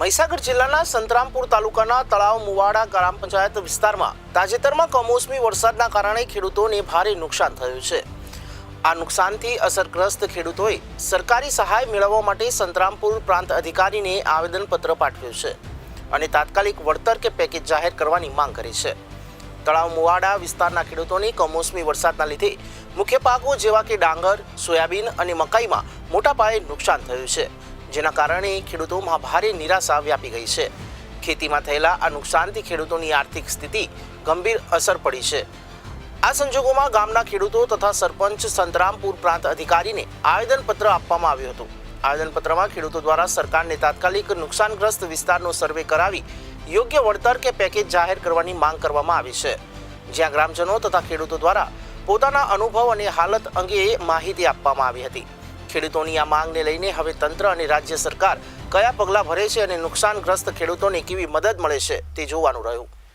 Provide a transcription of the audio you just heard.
મહીસાગર જિલ્લાના સંતરામપુર તાલુકાના તળાવ મુવાડા ગ્રામ પંચાયત વિસ્તારમાં તાજેતરમાં કમોસમી વરસાદના કારણે ખેડૂતોને ભારે નુકસાન થયું છે. આ નુકસાનથી અસરગ્રસ્ત ખેડૂતોએ સરકારી સહાય મેળવવા માટે સંતરામપુર પ્રાંત અધિકારીને આવેદનપત્ર પાઠવ્યું છે અને તાત્કાલિક વળતર કે પેકેજ જાહેર કરવાની માંગ કરી છે. તળાવ મુવાડા વિસ્તારના ખેડૂતોને કમોસમી વરસાદના લીધે મુખ્ય પાકો જેવા કે ડાંગર, સોયાબીન અને મકાઈમાં મોટા પાયે નુકસાન થયું છે. જેના કારણે ખેડૂતોમાં ભારે નિરાશા વ્યાપી ગઈ છે. ખેતીમાં થયેલા આ નુકસાનથી ખેડૂતોની આર્થિક સ્થિતિ ગંભીર અસર પડી છે. આ સંજોગોમાં ગામના ખેડૂતો તથા સરપંચ સંતરામપુર પ્રાંત અધિકારીને આવેદનપત્ર આપવામાં આવ્યું હતું. આવેદનપત્રમાં ખેડૂતો દ્વારા સરકારને તાત્કાલિક નુકસાનગ્રસ્ત વિસ્તારનો સર્વે કરાવી યોગ્ય વળતર કે પેકેજ જાહેર કરવાની માંગ કરવામાં આવી છે. જ્યાં ગ્રામજનો તથા ખેડૂતો દ્વારા પોતાના અનુભવ અને હાલત અંગે માહિતી આપવામાં આવી હતી. ખેડૂતોની આ માંગને લઈને હવે તંત્ર અને રાજ્ય સરકાર કયા પગલાં ભરે છે અને નુકસાનગ્રસ્ત ખેડૂતોને કેવી મદદ મળે છે તે જોવાનું રહ્યું.